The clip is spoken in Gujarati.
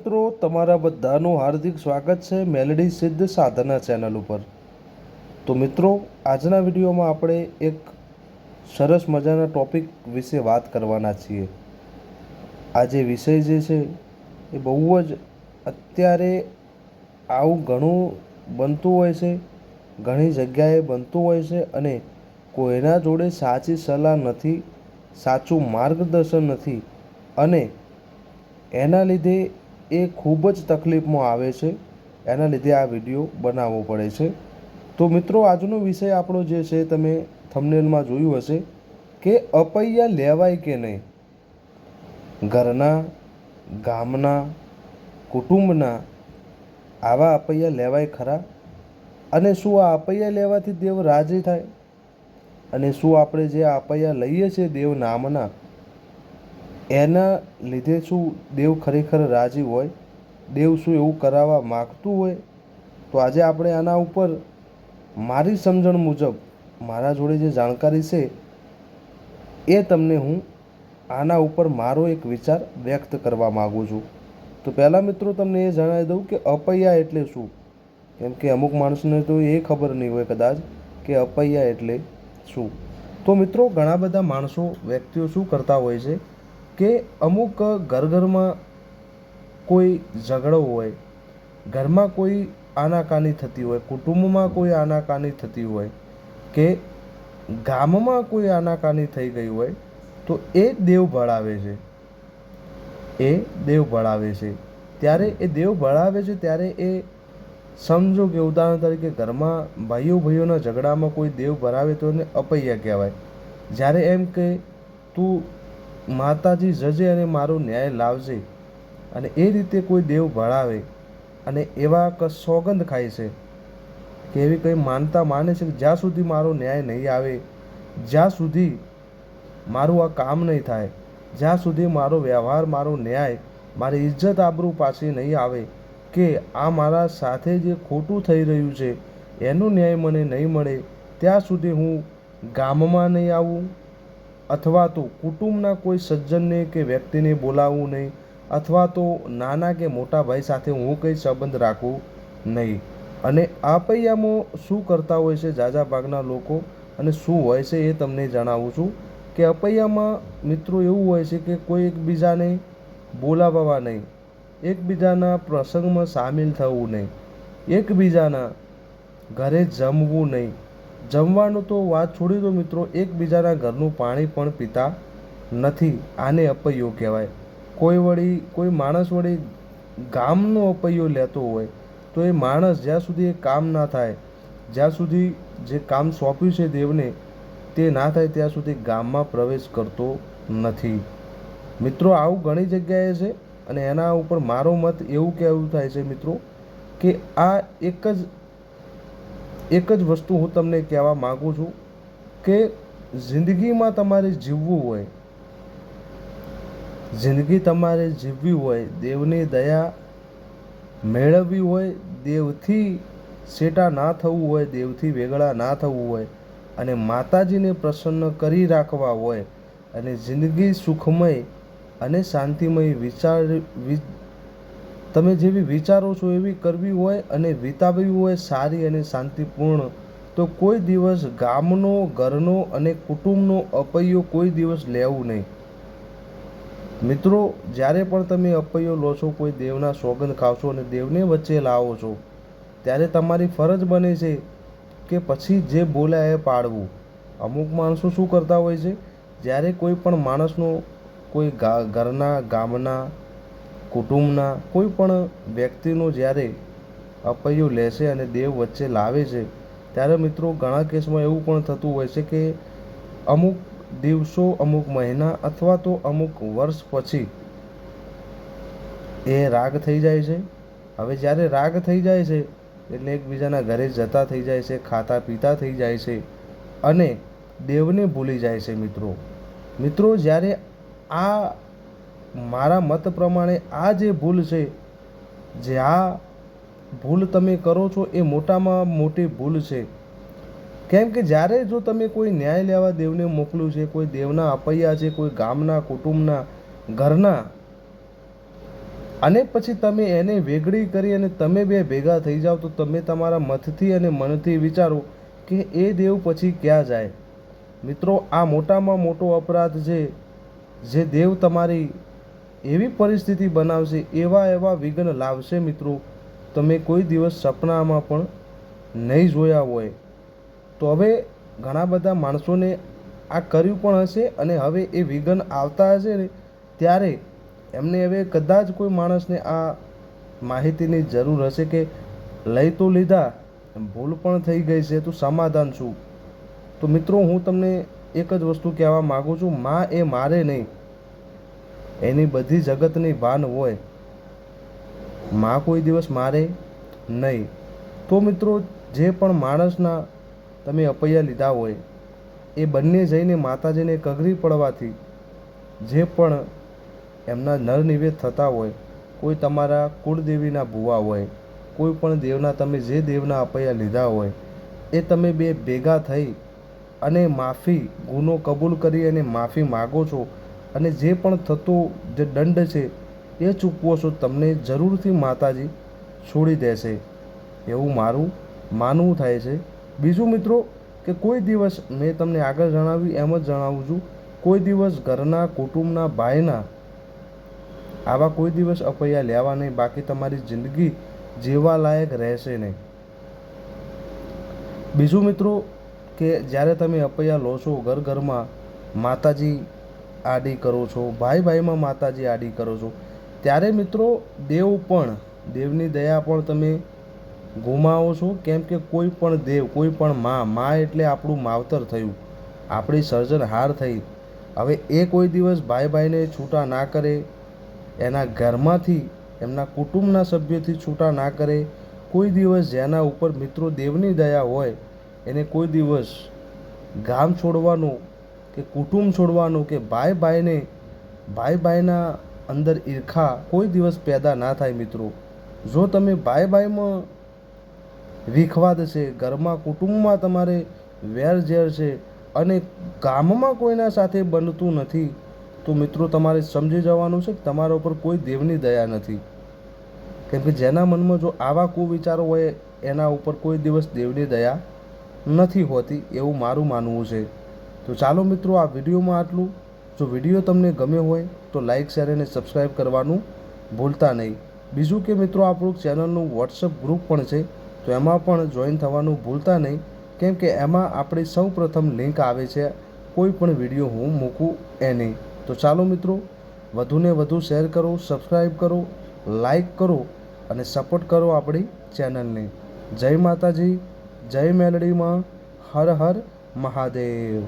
મિત્રો, તમારા બધાનું હાર્દિક સ્વાગત છે મેલડી સિદ્ધ સાધના ચેનલ ઉપર. તો મિત્રો, આજના વિડીયોમાં આપણે એક સરસ મજાના ટોપિક વિશે વાત કરવાના છીએ. આ જે વિષય જે છે, એ બહુ જ અત્યારે આવું ઘણું બનતું હોય છે, ઘણી જગ્યાએ બનતું હોય છે અને કોઈના જોડે સાચી સલાહ નથી, સાચું માર્ગદર્શન નથી અને એના લીધે એ ખૂબ જ તકલીફમાં આવે છે. એના લીધે આ વીડિયો બનાવવો પડે છે. તો મિત્રો, આજનો વિષય આપણો જે છે, તમે થંબનેલમાં જોયું હશે કે અપૈયા લેવાય કે નહીં? ઘરના, ગામના, કુટુંબના આવા અપૈયા લેવાય ખરા? અને શું આ અપૈયા લેવાથી દેવ રાજી થાય? અને શું આપણે જે અપૈયા લઈએ છીએ દેવ નામના એના લીધે શું દેવ ખરેખર રાજી હોય? દેવ શું એવું કરાવવા માગતું હોય? તો આજે આપણે આના ઉપર મારી સમજણ મુજબ મારા જોડે જે જાણકારી છે, એ તમને હું આના ઉપર મારો એક વિચાર વ્યક્ત કરવા માગું છું. તો પહેલાં મિત્રો તમને એ જણાવી દઉં કે અપૈયા એટલે શું? કેમ કે અમુક માણસને તો એ ખબર નહીં હોય કદાચ કે અપૈયા એટલે શું? તો મિત્રો, ઘણા બધા માણસો, વ્યક્તિઓ શું કરતા હોય છે? કે અમુક ઘર ઘરમાં કોઈ ઝઘડો હોય, ઘરમાં કોઈ આનાકાની થતી હોય, કુટુંબમાં કોઈ આનાકાની થતી હોય, કે ગામમાં કોઈ આનાકાની થઈ ગઈ હોય, તો એ દેવ ભળાવે છે. એ દેવ ભળાવે છે. ત્યારે એ દેવ ભળાવે છે ત્યારે એ સમજો કે ઉદાહરણ તરીકે ઘરમાં ભાઈઓ ભાઈઓના ઝઘડામાં કોઈ દેવ ભરાવે તો એને અપૈયા કહેવાય. જ્યારે એમ કે તું માતાજી જજે અને મારો ન્યાય લાવજે. અને એ રીતે કોઈ દેવ ભળાવે અને એવા ક સોગંદ ખાય છે કે એવી કંઈ માનતા માને છે કે જ્યાં સુધી મારો ન્યાય નહીં આવે, જ્યાં સુધી મારું આ કામ નહીં થાય, જ્યાં સુધી મારો વ્યવહાર, મારો ન્યાય, મારી ઇજ્જત આબરૂ પાછી નહીં આવે કે આ મારા સાથે જે ખોટું થઈ રહ્યું છે, એનો ન્યાય મને નહીં મળે, ત્યાં સુધી હું ગામમાં નહીં આવું અથવા તો કુટુંબના કોઈ સજ્જનને કે વ્યક્તિને બોલાવવું નહીં, અથવા તો નાના કે મોટા ભાઈ સાથે હું કંઈ સંબંધ રાખું નહીં. અને આ પૈયામાં શું કરતા હોય છે ઝાઝા ભાગના લોકો અને શું હોય છે એ તમને જણાવું છું કે અપૈયામાં મિત્રો એવું હોય છે કે કોઈ એકબીજાને બોલાવવા નહીં, એકબીજાના પ્રસંગમાં સામેલ થવું નહીં, એકબીજાના ઘરે જમવું નહીં જમવાનું તો વાત છોડી દો મિત્રો, એકબીજાના ઘરનું પાણી પણ પીતા નથી. આને અપૈયો કહેવાય. કોઈ વળી, કોઈ માણસ વળી ગામનો અપૈયો લેતો હોય, તો એ માણસ જ્યાં સુધી એ કામ ના થાય, જ્યાં સુધી જે કામ સોંપ્યું છે દેવને, તે ના થાય ત્યાં સુધી ગામમાં પ્રવેશ કરતો નથી. મિત્રો, આવું ઘણી જગ્યાએ છે અને એના ઉપર મારો મત એવું કહેવું થાય છે મિત્રો, કે આ એક જ એક જ વસ્તુ હું તમને કહેવા માગું છું કે જિંદગીમાં તમારે જીવવું હોય, જિંદગી તમારે જીવવી હોય, દેવની દયા મેળવવી હોય, દેવથી સેટા ના થવું હોય, દેવથી વેગળા ના થવું હોય અને માતાજીને પ્રસન્ન કરી રાખવા હોય અને જિંદગી સુખમય અને શાંતિમય વિચાર તમે જેવી વિચારો છો, એવી કરવી હોય અને વિતાવવી હોય સારી અને શાંતિપૂર્ણ, તો કોઈ દિવસ ગામનો, ઘરનો અને કુટુંબનો અપૈયો કોઈ દિવસ લેવું નહીં. મિત્રો, જ્યારે પણ તમે અપૈયો લો છો, કોઈ દેવના સોગંદ ખાવશો અને દેવને વચ્ચે લાવો છો, ત્યારે તમારી ફરજ બને છે કે પછી જે બોલ્યા એ પાડવું. અમુક માણસો શું કરતા હોય છે? જ્યારે કોઈ પણ માણસનો કોઈ ઘરના, ગામના કુટુંબના કોઈ પણ વ્યક્તિનો જ્યારે અપૈયો લેશે અને દેવ વચ્ચે લાવે છે, ત્યારે મિત્રો ઘણા કેસમાં એવું પણ થતું હોય છે કે અમુક દિવસો અમુક મહિના અથવા તો અમુક વર્ષ પછી એ રાગ થઈ જાય છે. હવે જ્યારે રાગ થઈ જાય છે, એટલે એકબીજાના ઘરે જતા થઈ જાય છે, ખાતા પીતા થઈ જાય છે અને દેવને ભૂલી જાય છે મિત્રો. મિત્રો જ્યારે આ મારા મત પ્રમાણે આ જે ભૂલ છે, જે આ ભૂલ તમે કરો છો, એ મોટામાં મોટી ભૂલ છે. કેમ કે જ્યારે જો તમે કોઈ ન્યાય લેવા દેવને મોકલ્યું છે, કોઈ દેવના અપૈયા છે, કોઈ ગામના, કુટુંબના, ઘરના, અને પછી તમે એને વેગળી કરી અને તમે બે ભેગા થઈ જાઓ, તો તમે તમારા મતથી અને મનથી વિચારો કે એ દેવ પછી ક્યાં જાય. મિત્રો, આ મોટામાં મોટો અપરાધ છે, જે દેવ તમારી એવી પરિસ્થિતિ બનાવશે, એવા એવા વિઘ્ન લાવશે મિત્રો. તમે કોઈ દિવસ સપનામાં પણ નહીં જોયા હોય. તો હવે ઘણા બધા માણસોને આ કર્યું પણ હશે અને હવે એ વિઘ્ન આવતા હશે ને ત્યારે એમને હવે કદાચ કોઈ માણસને આ માહિતીની જરૂર હશે કે લઈ તો લીધા, ભૂલ પણ થઈ ગઈ છે, તો સમાધાન શું? તો મિત્રો, હું તમને એક જ વસ્તુ કહેવા માગું છું, માં એ મારે નહીં. એની બધી જગતની ભાન હોય. માં કોઈ દિવસ મારે નહીં. તો મિત્રો, જે પણ માણસના તમે અપૈયા લીધા હોય, એ બંને જઈને માતાજીને કગરી પડવાથી, જે પણ એમના નર નિવેદ થતા હોય, કોઈ તમારા કુળદેવીના ભુવા હોય, કોઈ પણ દેવના, તમે જે દેવના અપૈયા લીધા હોય, એ તમે બે ભેગા થઈ અને માફી, ગુનો કબૂલ કરી અને માફી માગો છો અને જે પણ થતો જે દંડ છે, એ ચૂકવો છો તમને જરૂરથી માતાજી છોડી દેશે. એવું મારું માનવું થાય છે. બીજું મિત્રો, કે કોઈ દિવસ મેં તમને આગળ જણાવ્યું એમ જ જણાવું છું, કોઈ દિવસ ઘરના, કુટુંબના, ભાઈના આવા કોઈ દિવસ અપૈયા લેવા નહીં, બાકી તમારી જિંદગી જીવવા લાયક રહેશે નહીં. બીજું મિત્રો, કે જ્યારે તમે અપૈયા લો છો ઘર ઘરમાં, માતાજી આડી કરો છો, ભાઈ ભાઈમાં માતાજી આડી કરો છો. ત્યારે મિત્રો, દેવ પણ, દેવની દયા પણ તમે ગુમાવો છો. કેમ કે કોઈ પણ દેવ, કોઈ પણ માં માં એટલે આપણું માવતર થયું. આપણી સર્જનહાર થઈ. હવે એ કોઈ દિવસ ભાઈ ભાઈને છૂટા ના કરે, એના ઘરમાંથી, એમના કુટુંબના સભ્યોથી છૂટા ના કરે. કોઈ દિવસ જેના ઉપર મિત્રો દેવની દયા હોય, એને કોઈ દિવસ ગામ છોડવાનું કે કુટુંબ છોડવાનું કે ભાઈ ભાઈને, ભાઈ ભાઈના અંદર ઈર્ખા કોઈ દિવસ પેદા ના થાય મિત્રો. જો તમે ભાઈ ભાઈમાં વિખવાદ છે, ઘરમાં કુટુંબમાં તમારે વેર ઝેર છે અને ગામમાં કોઈના સાથે બનતું નથી, તો મિત્રો તમારે સમજી જવાનું છે કે તમારા ઉપર કોઈ દેવની દયા નથી. કેમ કે જેના મનમાં જો આવા કુવિચારો હોય, એના ઉપર કોઈ દિવસ દેવની દયા નથી હોતી એવું મારું માનવું છે. તો ચાલો મિત્રો આ વિડીયોમાં આટલું. જો વીડિયો તમને ગમ્યો હોય તો લાઇક શેર અને સબસ્ક્રાઈબ કરવાનું ભૂલતા નહીં. બીજું કે મિત્રો આપણું ચેનલનું વોટ્સઅપ ગ્રુપ પણ છે, તો એમાં પણ જોઈન થવાનું ભૂલતા નહીં. કેમ કે એમાં આપણી સૌ પ્રથમ લિંક આવે છે, કોઈ પણ વીડિયો હું મૂકું એની. તો ચાલો મિત્રો, વધુને વધુ શેર કરો સબસ્ક્રાઈબ કરો, લાઈક કરો અને સપોર્ટ કરો આપણી ચેનલને. જય માતાજી, જય મેલડીમાં, હર હર મહાદેવ.